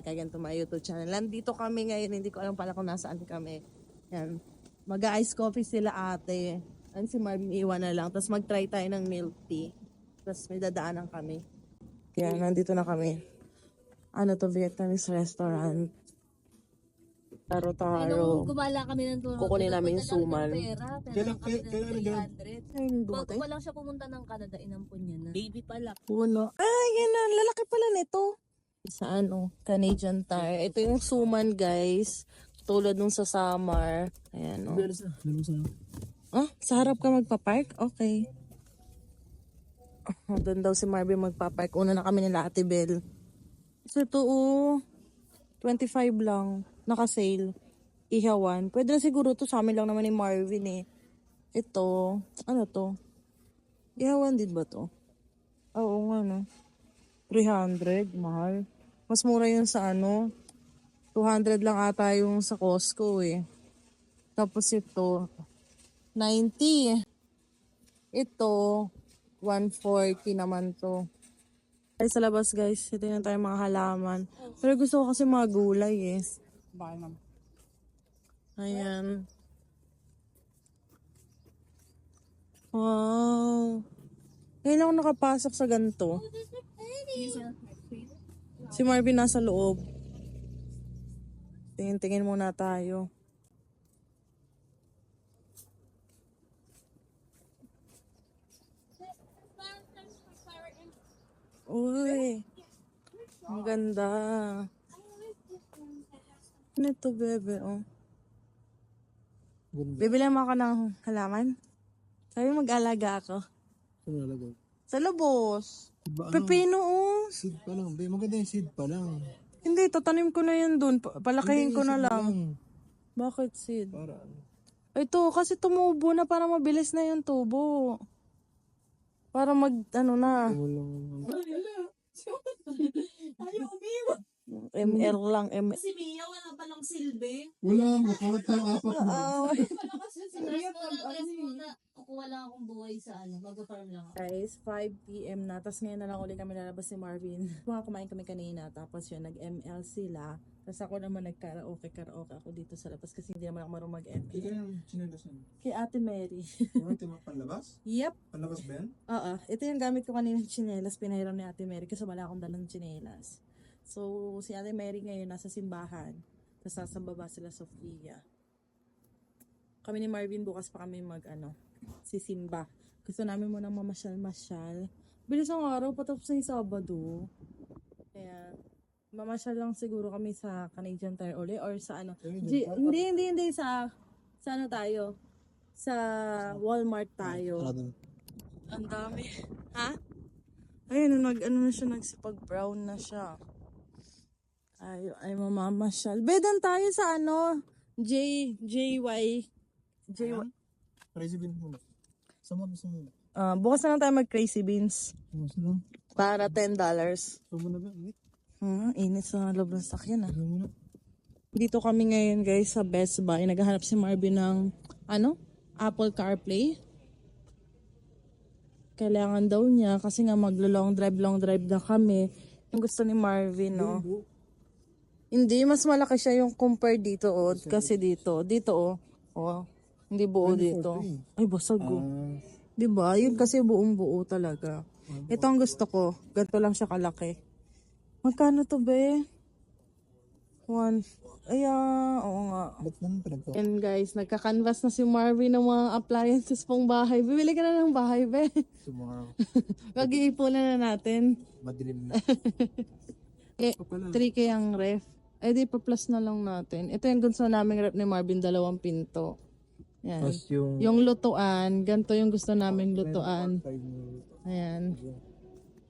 Kaya ganito my YouTube channel. Nandito kami ngayon, hindi ko alam pala kung nasaan kami. Yan. Mag-ice coffee sila ate. Yan si Marvin iwan na lang. Tapos mag-try tayo ng milk tea. Tapos may dadaanan kami. Yan, nandito na kami. Ano to, Vietnamese restaurant. Taro-taro. gumala kami ng tulong. Kukunin namin yung suman. Pera, pera Kailan- kami ng kailan- kailan 300. Ay, hindi Bago dumating. pa lang siya pumunta ng Canada, inampun niya na. Baby pa lang. Puno. Ay, yan na. Lalaki pala nito. Sa ano, Canadian Tire. Ito yung suman, guys. Tulad nung sa summer. Ayan, oh. Bilis na. Ah, sa harap ka magpa-park? Okay. Oh, doon daw si Marvin magpa-park. Una na kami nila Ate Bel. So, ito, oh. 25 lang. Naka-sale. Ihawan. Pwede na siguro to sa amin lang naman ni Marvin eh. Ito. Ano to? Ihawan din ba to? Oo nga no. 300. Mahal. Mas mura yun sa ano. 200 lang ata yung sa Costco eh. Tapos ito, 90. Ito, 140 naman to. Ay, sa labas guys, ito na tayo mga halaman. Pero gusto ko kasi mga gulay eh. Bakit ma'am? Ayan. Wow. Ngayon ako nakapasok sa ganito. Si Marvin nasa loob. Tingin-tingin muna tayo. Uy. Ang ganda. Ano ito, bebe? Oh. Bibili mo ako ng halaman? Sabi mag-alaga ako. Saan nalagay? Sa labos. Ba, ano? Pepino, oh. Seed pa lang. Be, maganda yung seed pa lang. Hindi, tatanim ko na yun dun. Pa- Palakihin Hindi, ko na seed lang. Bakit, Sid? Para ano? Ito, kasi tumubo na para mabilis na yung tubo. Para mag, ano na, Walang... ML lang, ML. Si Mia, wala pa lang silbi. Wala, makawat tayo apat mo. Wala kasi si muna, rest muna. Kukuha lang akong buhay sa ano, mag-farm lang ako. Guys, 5pm na. Tapos ngayon na lang ulit kami lalabas si Marvin. Mga kumain kami kanina. Tapos yun, nag-ML sila. Tapos ako naman nag-karaoke, karaoke ako dito sa labas kasi hindi naman ako marunong mag-ML. Ikaw yung sinalasan. Kay Ate Mary. Ano ito panlabas? yep. Panlabas ba yan? Oo. Ito yung gamit ko kanina chinelas. Pinahiram ni Ate Mary kasi wala akong dalang chinelas. So, si Ate Mary ngayon nasa simbahan. Tapos nasa baba sila Sofia. Kami ni Marvin bukas pa kami mag ano, sisimba. Gusto namin muna mamasyal-masyal. Bilis ang araw, patapos na yung Sabado. Kaya, mamasyal lang siguro kami sa Canadian Tire uli or sa ano. G- hindi, hindi, hindi. Sa, sa ano tayo? Sa Walmart tayo. Ang dami. Ha? Ayun, nag, ano na siya, nagsipag-brown na siya. Ay, ay mamamasyal. Bedan tayo sa ano, J, JY, JY. Crazy bean muna. Sama mo, mo. Ah, bukas na lang tayo mag-crazy beans. Bukas na lang. Para $10. Sama na ba? Wait. Hmm, init sa loob ng sakyan ah. Muna. Dito kami ngayon guys sa Best Buy. Naghahanap si Marvin ng, ano? Apple CarPlay. Kailangan daw niya kasi nga maglo-long drive, long drive na kami. Yung gusto ni Marvin, no? Hindi, mas malaki siya yung compare dito, oh. Kasi dito, dito, oh. Oh, hindi buo dito. Ay, basag, oh. Ah, Di ba? Yun kasi buong buo talaga. Ito ang gusto ko. Ganito lang siya kalaki. Magkano to, be? One. Ay, ah, oo nga. ba't naman pinagto? And guys, nagka-canvas na si Marvin ng mga appliances pong bahay. Bibili ka na ng bahay, be. Tomorrow. Mag-iipunan na natin. Madilim na. Eh, 3K ang ref. Eh, di pa-plus na lang natin. Ito yung gusto naming ref ni Marvin, dalawang pinto. Yan. Tapos yung... Yung lutuan, ganito yung gusto naming lutuan. Ayan.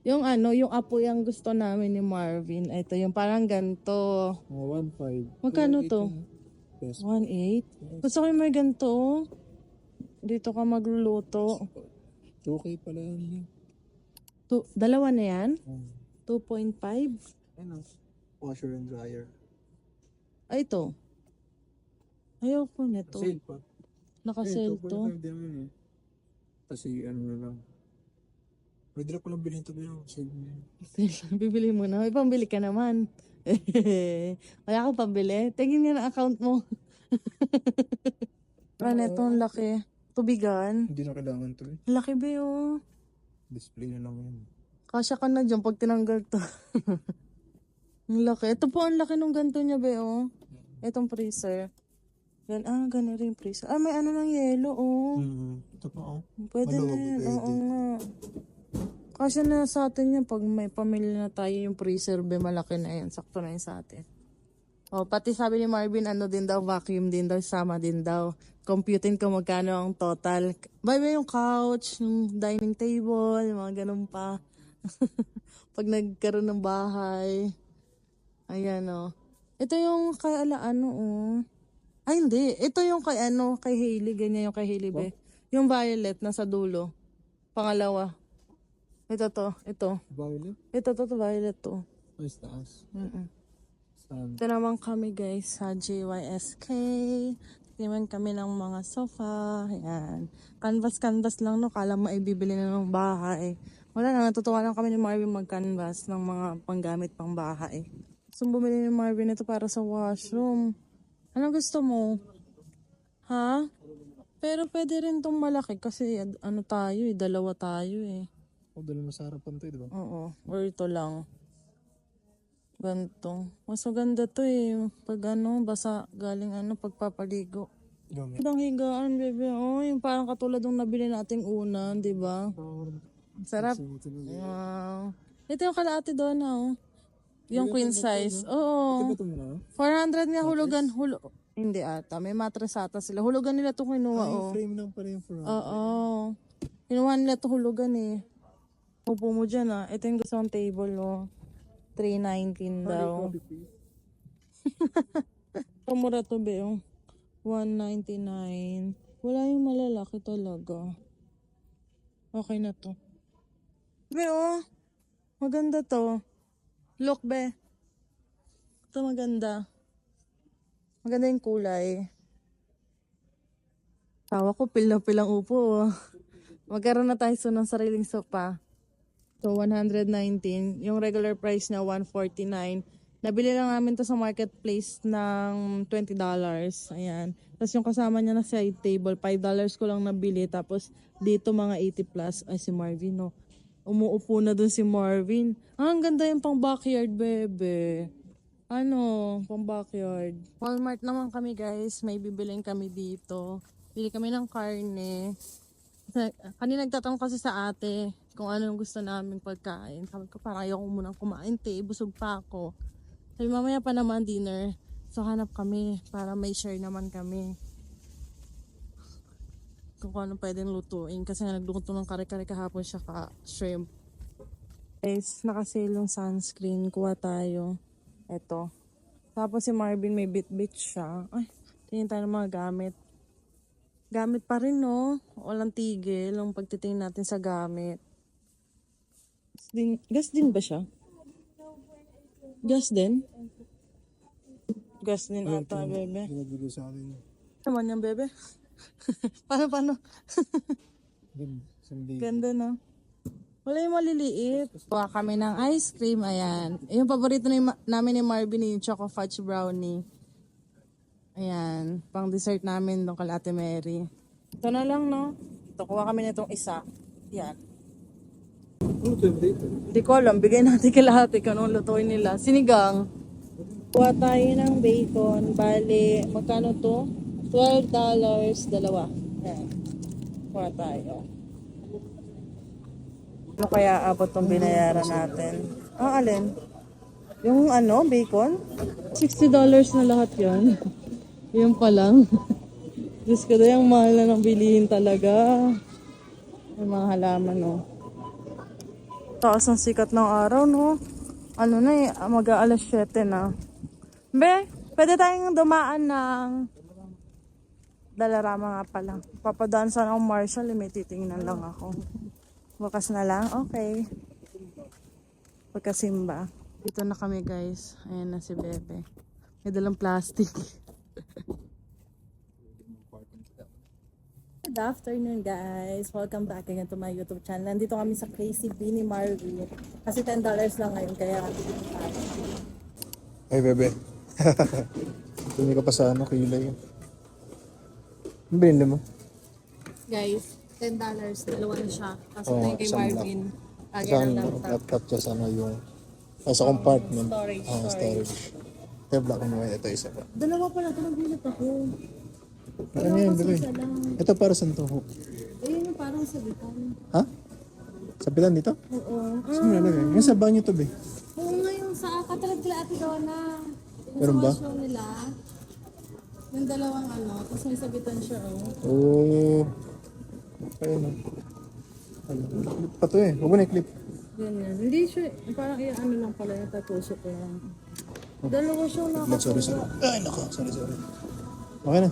Yung ano, yung apoy ang gusto namin ni Marvin. Ito, yung parang ganito. One five. Magkano to? Peso. 1.8? Gusto ko yung may ganito. Dito ka magluluto. 2K pala yan. Tu- dalawa na yan? Hmm. 2.5? Ano? Washer and dryer. Ay, ito. Ayoko nito. Sale pa. Eh, to. 2.5 din yun eh. Kasi ano na lang. Pwede na palang bilhin ito pero save mo. Bibili mo na. May pambili ka naman. Wala akong pambili. Tingin nga na account mo. ano itong laki? Tubigan. Hindi na kailangan to eh. Laki ba yun? Display na lang yun. Kasya ka na dyan pag tinanggal to. ang laki. Ito po ang laki nung ganito niya, be, oh. Itong freezer. Gan ah, gano'n rin freezer. Ah, may ano ng yelo, oh. Hmm. Ito pa oh. Pwede na Maloob, yan. pwede. Oo nga. Kasi na sa atin yan, pag may pamilya na tayo, yung freezer, be, malaki na yan. Sakto na yan sa atin. Oh, pati sabi ni Marvin, ano din daw, vacuum din daw, sama din daw. Computing ko magkano ang total. By the way, yung couch, yung dining table, mga ganun pa. pag nagkaroon ng bahay. Ayan, oh. Ito yung kay ala, ano, oh. Ay, hindi. Ito yung kay, ano, kay Hailey. Ganyan yung kay Hailey, be. Yung violet, nasa dulo. Pangalawa. Ito to, ito. Violet? Ito to, to violet to. Ay, taas. Mm-mm. Ito naman kami guys sa JYSK. Tingnan kami ng mga sofa. Ayan. Canvas-canvas lang no. Kala mo ay bibili na ng bahay. Wala na. Natutuwa lang kami ni Marvin mag-canvas ng mga panggamit pang bahay. So bumili ni Marvin ito para sa washroom. Ano gusto mo? Ha? Pero pwede rin tong malaki kasi ad- ano tayo eh. Dalawa tayo eh. O, dala mo sa harapan to eh, di ba? Oo. Or ito lang. Ganto. Mas maganda to eh. Pag ano, basa galing ano, pagpapaligo. Gamit. Ang higaan, bebe. Oh, yung parang katulad ng nabili nating una, di ba? Sarap. Wow. Ito yung kalahati doon, oh. Yung queen size. Oo. Ito mo na? 400 nga hulugan. Hulo hindi ata. May mattress ata sila. Hulugan nila to kinuha, Ay, oh. frame lang pala yung front. Oo. Kinuha nila to hulugan eh. Upo mo dyan ah. Ito yung gusto kong table oh. 319 daw. Kamura to be oh. 199. Wala yung malalaki talaga. Okay na to. Be oh. Maganda to. Look be. Ito maganda. Maganda yung kulay. Tawa ko, pil na pilang upo. oh. Magkaroon na tayo so ng sariling sopa. So, 119. Yung regular price na 149. Nabili lang namin to sa marketplace ng $20. Ayan. Tapos yung kasama niya na side table, $5 ko lang nabili. Tapos dito mga 80 plus. Ay, si Marvin, no. Umuupo na dun si Marvin. Ah, ang ganda yung pang backyard, bebe. Ano, pang backyard. Walmart naman kami, guys. May bibiling kami dito. Bili kami ng karne. Kanina nagtatanong kasi sa ate kung ano yung gusto namin pagkain. Sabi ko parang ayoko munang kumain, te. Busog pa ako. Sabi mamaya pa naman dinner. So hanap kami para may share naman kami. Kung ano pwedeng lutuin. Kasi nga nagluto ng kare-kare kahapon siya ka shrimp. Guys, nakasale yung sunscreen. Kuha tayo. Eto. Tapos si Marvin may bit-bit siya. Ay, tingin tayo ng mga gamit. Gamit pa rin, no? Walang tigil ang pagtitingin natin sa gamit. Gas din, gas din ba siya? Gas din? Gas din ata, bebe. Pinagbigay sa akin. Naman yan, bebe. paano, paano? Ganda, no? Wala yung maliliit. Kuha kami ng ice cream, ayan. Yung paborito ni, Ma- namin ni Marvin, yung Choco Fudge Brownie. Ayan, pang dessert namin doon kala Ate Mary. Ito na lang, no? Ito, kuha kami nitong isa. Yan. Ano yung? Hindi ko alam, bigay natin kay lahat kung anong lutuin nila. Sinigang. Kuha tayo ng bacon. Bali, magkano to? $12, dalawa. Ayan. Kuha tayo. Ano kaya abot tong binayaran natin? Ah, alin? Yung ano, bacon? $60 na lahat yan. Yun pa lang. Diyos ko, yung mahal na ng bilihin talaga. Yung mga halaman, no. Taas ng sikat ng araw, no? Ano na eh, mag-aalas 7 na. Be, pwede tayong dumaan ng Dalarama nga pala. Papadaan sana akong Marshall, eh, may titingnan lang ako. Bukas na lang, okay. Pagkasimba. Dito na kami guys. Ayan na si Bebe. May dalang plastic. Good afternoon guys! Welcome back again to my YouTube channel. Nandito kami sa Crazy Bee ni Marvin. Kasi $10 lang ngayon kaya. Ay, bebe. Tumili ka pa sa ano, kilay. Ano binili mo? Guys, $10. Dalawa na siya. Oo, ito yung kay isang Marvin. Lagi Sa ng ano, laptop. laptop siya sa ano yung ah, sa compartment. storage, Ah, storage. Ito yung black and white. Ito isa pa. Dalawa pala ito nagbilit ako. Ano yan, bebe? Isa lang. Ito para saan to? Ayun yung parang sabitan. Ha? Sa pilan dito? Oo. Saan mo nalagay? Yung sa banyo to, be. Oo nga yung sa katalad kila Ate Donna. Yung Meron sa ba? show nila. Yung dalawang ano, tapos may sabitan siya oh. Oo. Ayun na. Ano, clip pa to eh. Huwag mo na i-clip. Ganyan. Hindi siya, parang yung ano lang pala yung tatusok lang. Dalawa siya na sorry, sorry. Ay, nako. Sorry, sorry. Okay na.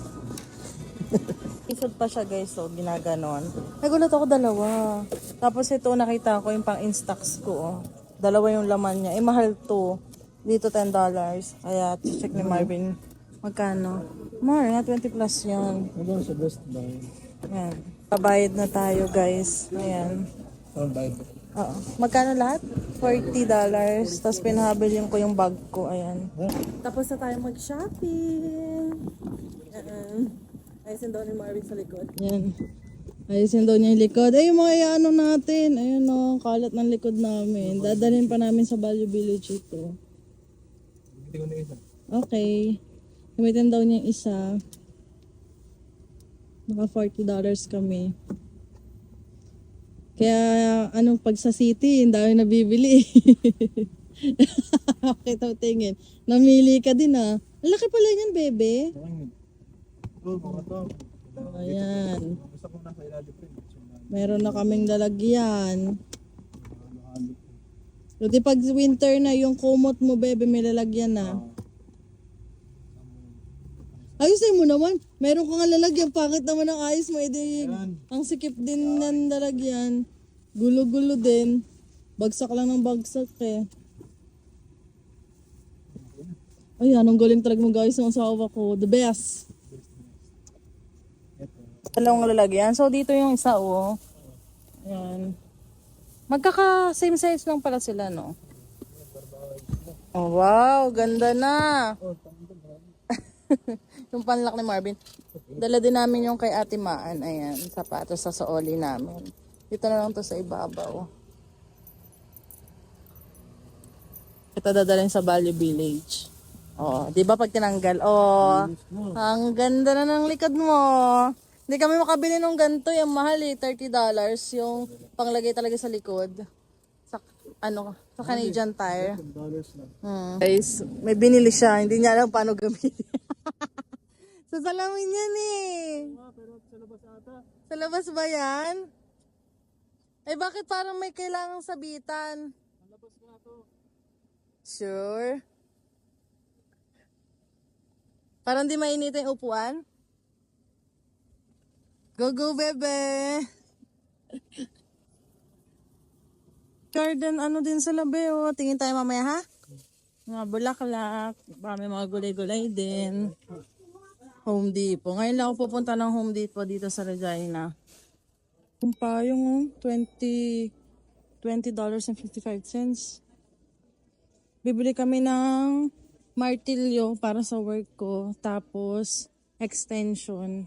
Isod pa siya guys, so ginaganon. Nagulat ako dalawa. Tapos ito nakita ko yung pang instax ko. Oh. Dalawa yung laman niya. Eh mahal to. Dito $10. Kaya check ni Marvin. Magkano? Mahal nga 20 plus yan. Ano sa best buy? Ayan. Pabayad na tayo guys. Ayan. Ano buy? Oo. Magkano lahat? $40. Tapos pinahabilin ko yung bag ko. Ayan. Tapos na tayo mag-shopping. Ayan. Ayusin daw ni Marvin sa likod. Yan. Ayusin daw niya yung likod. Ay, yung mga ano natin. Ayun o, kalat ng likod namin. Dadalhin pa namin sa Value Village ito. Hindi ko na isa. Okay. Gamitin daw niya isa. Naka $40 kami. Kaya, ano, pag sa city, ang dami nabibili. okay, tao tingin. Namili ka din ah. Ang laki pala niyan, bebe. Ayan. Meron na kaming lalagyan. Buti pag winter na, yung kumot mo, bebe, may lalagyan na. Ayusin mo naman. Meron ka nga lalagyan. Pangit naman ang ayos mo. Edi, ang sikip din ng lalagyan. Gulo-gulo din. Bagsak lang ng bagsak eh. Ay, anong galing talaga mo guys ng asawa ko. The best. Dalawang lalagyan. So, dito yung isa, oh. Ayan. Magkaka same size lang pala sila, no? Oh, wow. Ganda na. yung panlak ni Marvin. Dala din namin yung kay Ate Maan. Ayan, sapatos sa sooli namin. Dito na lang to sa ibabaw. Ito dadalhin sa Valley Village. Oh, 'di ba pag tinanggal? Oh, ang ganda na ng likod mo. Hindi kami makabili ng ganito, yung mahal eh, $30 yung panglagay talaga sa likod. Sa ano, sa Canadian Tire. Dollars. Hmm. Guys, may binili siya, hindi niya alam paano gamitin. sa salamin yan eh. pero sa labas ata. Sa labas ba yan? Eh bakit parang may kailangang sabitan? Labas nga to. Sure. Parang di mainitin yung upuan? Go, go, bebe! Garden, ano din sa labi, oh. Tingin tayo mamaya, ha? Mga bulaklak. Baka may mga gulay-gulay din. Home Depot. Ngayon lang ako pupunta ng Home Depot dito sa Regina. Kung payong, oh. 20... $20.55. Bibili kami ng martilyo para sa work ko. Tapos, extension.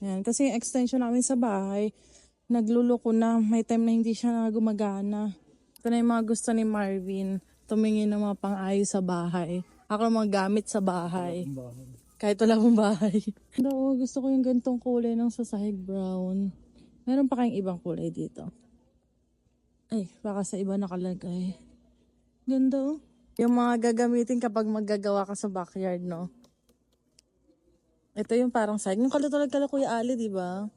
Yan. Kasi yung extension namin sa bahay, nagluloko na. May time na hindi siya na gumagana. Ito na yung mga gusto ni Marvin. Tumingin ng mga pang-ayos sa bahay. Ako mga gamit sa bahay. Kahit wala akong bahay. Oo, gusto ko yung gantong kulay ng sasahig brown. Meron pa kayong ibang kulay dito. Ay, baka sa iba nakalagay. Ganda oh. Yung mga gagamitin kapag maggagawa ka sa backyard, no? Ito yung parang side. Yung kalutulad kala Kuya Ali, di ba?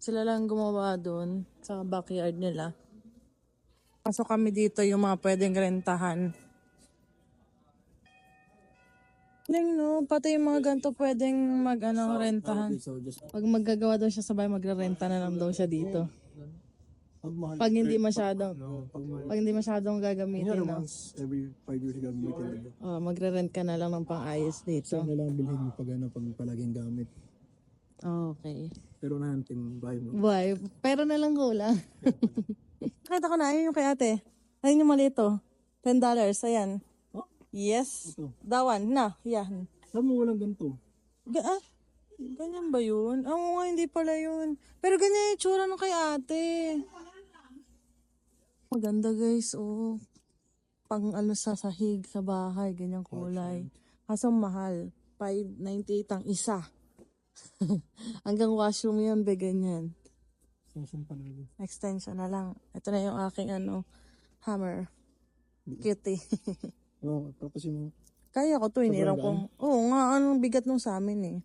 Sila lang gumawa doon sa backyard nila. Pasok kami dito yung mga pwedeng rentahan. Galing, no? Pati yung mga ganito pwedeng mag, ano, rentahan. Pag maggagawa daw siya sa bahay, magre-renta na lang daw siya dito. pag hindi masyadong, pag hindi masyadong gagamitin, once every 5 years gagamitin. Oh, magre-rent ka na lang ng pang-ayos dito. So, ano lang bilhin mo pag ano, pag palaging gamit. Okay. Pero nahantin bahay mo. Boy, pero na lang kulang. Nakita ko na, ayun yung kay ate. Ayun yung malito. $10, ayan. Oh? Yes. Ito. One, na, yan. Saan mo walang ganito? Ga ah, ganyan ba yun? Ah, Oo nga, hindi pala yun. Pero ganyan yung tsura nung kay ate. Maganda guys, oh. Pang ano sa sahig sa bahay, ganyang kulay. Kaso mahal. 598 ang isa. Hanggang washroom yun, be, ganyan. Yun? Extension na lang. Ito na yung aking ano, hammer. Cutie. Oo, tapos yung Kaya ko to, Sobrang ko. Oo nga, anong bigat nung sa amin eh.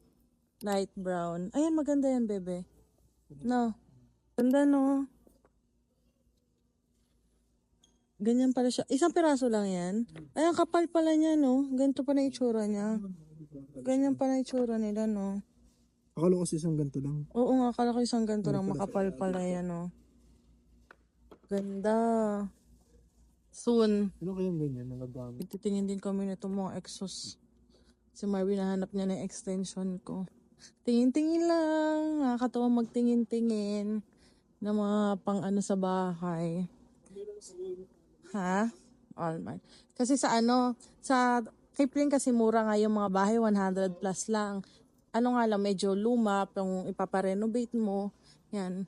Light brown. Ayan, maganda yan, bebe. No. Ganda, no? Ganyan pala siya. Isang piraso lang yan. Ay, ang kapal pala niya, no? Ganito pa na itsura niya. Ganyan pa na itsura nila, no? Akala ko isang ganito lang. Oo nga, akala ko isang ganito lang. Makapal pala yan, no? Ganda. Soon. Ano kayang ganyan na nagamit? Titingin din kami na itong mga exos. Si Marvin nahanap niya ng extension ko. Tingin-tingin lang. Nakakatawa magtingin-tingin ng mga pang ano sa bahay. Ha? All mine. Kasi sa ano, sa Kipling kasi mura nga yung mga bahay, 100 plus lang. Ano nga lang, medyo luma, yung ipaparenovate mo. Yan.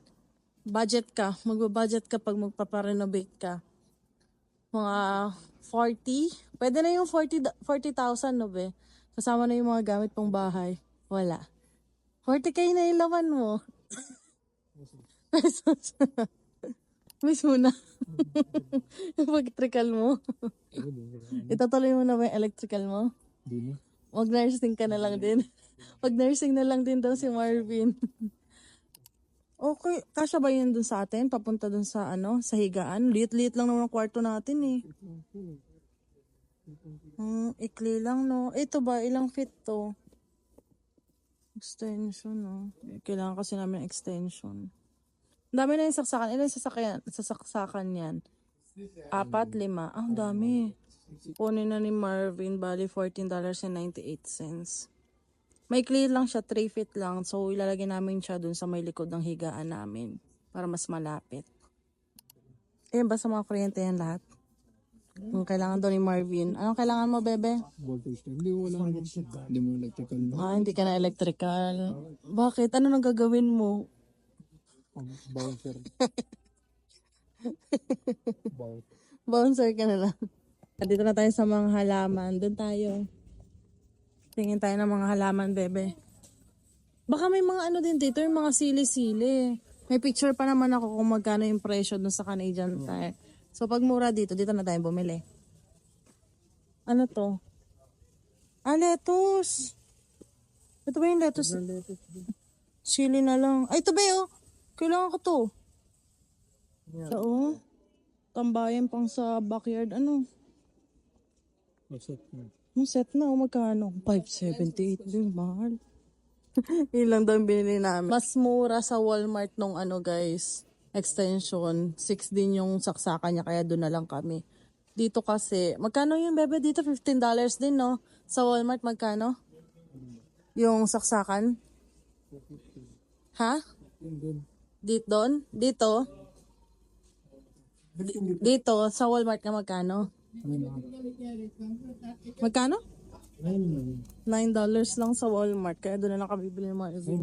Budget ka. Magbabudget ka pag magpaparenovate ka mga 40. Pwede na yung 40 da- 40,000 no be. Kasama na yung mga gamit pang bahay. Wala. 40k na yung laman mo. Pesos. Miss mo na. yung electrical mo. Itatuloy mo na ba yung electrical mo? Hindi na. Wag nursing ka na lang din. Wag nursing na lang din daw si Marvin. Okay, kasya ba yun dun sa atin? Papunta dun sa ano, sa higaan? Liit-liit lang naman ang kwarto natin eh. Hmm, ikli lang no. Ito ba, ilang feet to? Extension no. Kailangan kasi namin extension. Ang dami na yung saksakan. Ilan sasakyan, sasaksakan yan? Apat, lima. Ah, ang dami. Kunin na ni Marvin, bali $14.98. May clear lang siya, 3 feet lang. So, ilalagay namin siya dun sa may likod ng higaan namin para mas malapit. Ayan ba sa mga kuryente yan lahat? Yung kailangan doon ni Marvin. Anong kailangan mo, bebe? Voltage. Hindi mo wala. Hindi mo electrical. Ah, hindi ka na electrical. Bakit? Ano nang gagawin mo? Bouncer. Bouncer. Bouncer ka na lang. Dito na tayo sa mga halaman. Doon tayo. Tingin tayo ng mga halaman, bebe. Baka may mga ano din dito, yung mga sili-sili. May picture pa naman ako kung magkano yung presyo dun sa Canadian Tire. So, pag mura dito, dito na tayo bumili. Ano to? Ah, lettuce. Ito ba yung lettuce? Chili na lang. Ay, ito ba yun? Kailangan ko to. So, oh. Tambayan pang sa backyard. Ano? Masat na. Yung set na, oh, magkano? 578 din, mahal. Yun lang daw binili namin. Mas mura sa Walmart nung ano guys, extension. 6 din yung saksakan niya, kaya doon na lang kami. Dito kasi, magkano yung bebe dito? $15 din, no? Sa Walmart, magkano? Yung saksakan? Ha? Dito doon? Dito? Di- Dito, sa Walmart ka magkano? Magkano? $9 lang sa Walmart. Kaya doon na lang kami bibili ng mga review.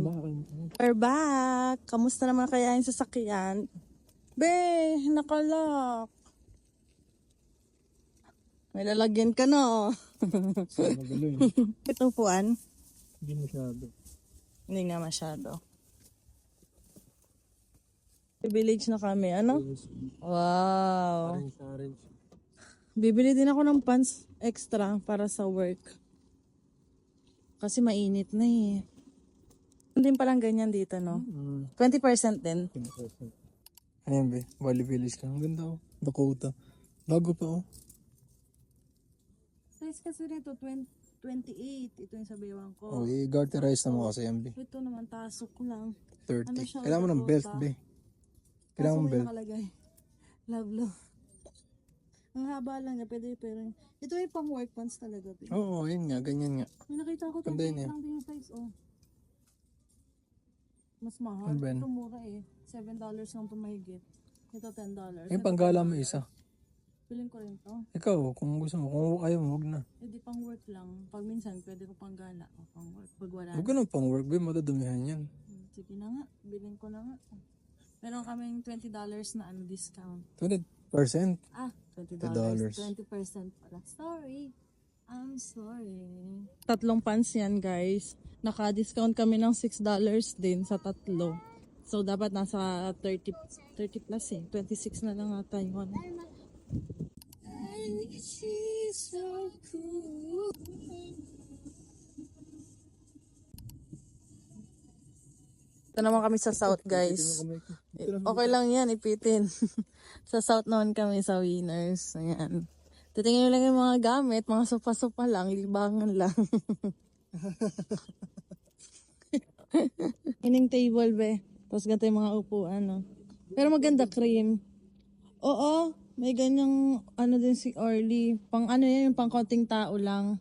We're back! Kamusta naman kaya yung sasakyan? Be, nakalak. May lalagyan ka. Magaling. Ito puan. Hindi masyado. Hindi nga masyado. Village na kami. Ano? Wow. Orange, orange. Bibili din ako ng pants extra para sa work. Kasi mainit na eh. Hindi palang ganyan dito, no? Mm. 20% din. 10%. Ayan be, Valley Village lang. Ang Ganda oh. Dakota. Bago pa oh. Size kasi nito, 20, 28. Ito yung sabiwan Oh, ko. i-garterize na mo kasi yan be. Ito naman, tasok lang. 30. Ano Kailangan mo ng belt be. Kailangan mo belt. nakalagay. Love, love. Ang haba lang niya, pwede pero ito yung pang work pants talaga. babe. Oo, oh, yun nga. Ganyan nga. May nakita ko Ganda yun 28 eh. lang din yung size, oh. Mas mahal. Ano ba yan? Ito mura eh. $7 lang ito mahigit. Ito $10. Eh, panggala mo isa. Piling ko rin to. Ikaw, kung gusto mo, kung ayaw mo, huwag na. Eh di pang work lang. Pag minsan pwede ko pang gala. O pang work. Pag wala Huwag ka na pang work, babe, madadumihan yan. Hmm, Sige na nga. Bilhin ko na nga. Meron kaming $20 na ano discount. 20%. Ah, $20. $20. 20% pala. Sorry. I'm sorry. Tatlong pants yan, guys. Naka-discount kami ng $6 din sa tatlo. So, dapat nasa 30, 30 plus eh. 26 na lang ata yun. Ito naman kami sa South, guys. Okay lang yan, ipitin. sa South naman kami sa Winners. Ayan. Titingnan nyo lang yung mga gamit, mga sopa-sopa lang, libangan lang. Ining table, be. Tapos ganito yung mga upuan, no? Pero maganda cream. Oo, may ganyang, ano din si Orly. Pang ano yan, yung pang konting tao lang.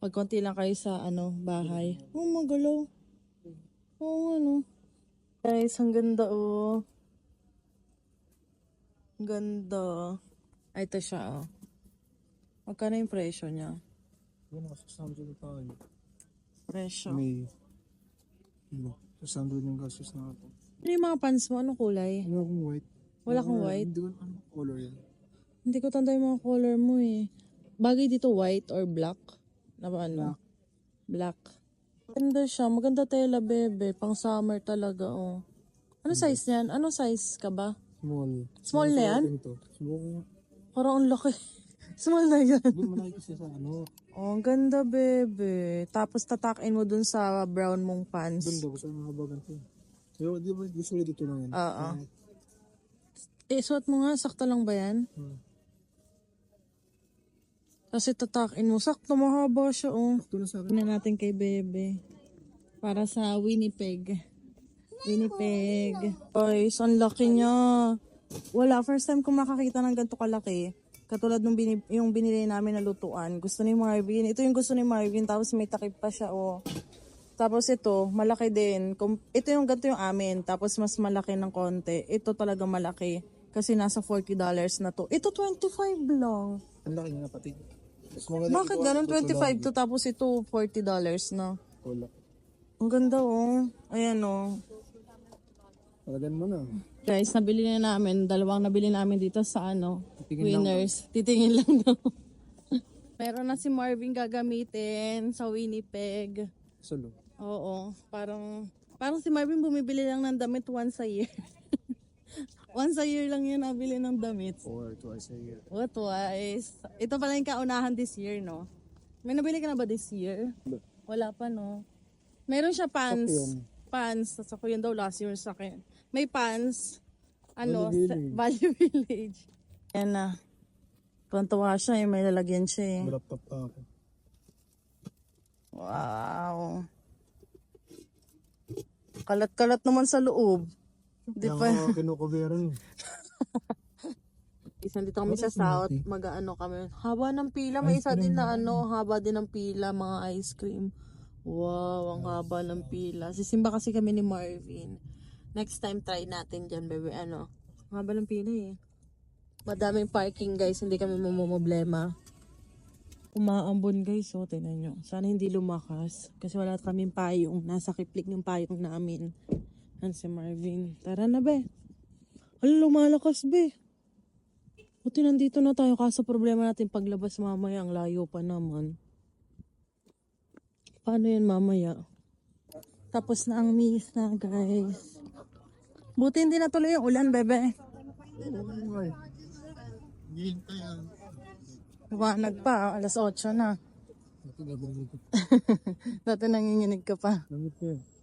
Pag konti lang kayo sa, ano, bahay. Oh, magalaw. Oo, ano. Guys, ang ganda, oh. Ang Ganda. Ay, ito siya, oh. Magkano yung presyo niya? Ano, 600 na tayo. Presyo. May, ano, 600 yung gastos na ako. Ano yung mga pants mo? Anong kulay? Ano akong white? Wala kang white? Hindi ko, ano, color yan. Hindi ko tanda yung mga color mo eh. Bagay dito white or black? Na ba ano? Black. Ganda siya. Maganda tela, bebe. Pang summer talaga, oh. Ano size niyan? Anong size ka ba? Small. Small na yan? Ito. Small. Parang ang laki. Small na yan. Hindi mo nakikita sa ano. Oh, ang ganda, bebe. Tapos tatakin mo dun sa brown mong pants. Doon daw, sa mga bagan ko. Yo, di ba, usually dito lang yan. Oo. Eh, suot mo nga. Sakto lang ba yan? Hmm. Kasi tatakin mo. Sakto, mahaba siya, oh. Tingnan natin kay Bebe. Para sa Winnipeg. Winnipeg. Guys, ang laki niya. Wala, first time ko makakita ng ganito kalaki. Katulad nung bini, yung binili namin na lutuan. Gusto ni Marvin. Ito yung gusto ni Marvin. Tapos may takip pa siya, oh. Tapos ito, malaki din. Ito yung ganito yung amin. Tapos mas malaki ng konti. Ito talaga malaki. Kasi nasa $40 na to. Ito 25 lang. Ang laki nga pati. Mas maganda Bakit ito, ganun? ito, ito lang. 25 to tapos ito $40 na. Wala. Ang ganda oh. Ayan oh. Talagan mo na. Guys, nabili na namin. Dalawang nabili namin dito sa ano, Titingin lang. winners. Titingin lang daw. Meron na si Marvin gagamitin sa Winnipeg. Salo. Oo, parang parang si Marvin bumibili lang ng damit once a year. once a year lang yan nabili ng damit. Or twice a year. O twice. Ito pala yung kaunahan this year, no? May nabili ka na ba this year? Wala. Pa, no? Meron siya pants. Pants. Tapos ako yun daw last year sa akin. May pants. Ano? Value sa- Village. Value Village. Yan na. Tuwan-tuwa siya eh. May lalagyan siya eh. Laptop pa ako. Wow. Kalat-kalat naman sa loob. Di Kaya pa. ako kinukuberan eh. Isang dito kami sa South, mag-ano kami. Haba ng pila, may isa din na ano, haba din ng pila, mga ice cream. Wow, ang haba ng pila. Sisimba kasi kami ni Marvin. Next time try natin dyan, baby. Ano? Ang haba ng pila eh. Madaming parking guys, hindi kami mamumblema. Umaambon guys, oh, tingnan nyo. Sana hindi lumakas. Kasi wala kaming payong. Nasa kiplik ng payong namin. Yan si Marvin. Tara na, be. Hala, lumalakas, be. Buti nandito na tayo kaso problema natin paglabas mamaya ang layo pa naman. Paano yan mamaya? Tapos na ang misa guys. Buti hindi natuloy yung ulan bebe. Liwanag pa, alas 8 na. Dati nanginginig ka pa. Ko yan.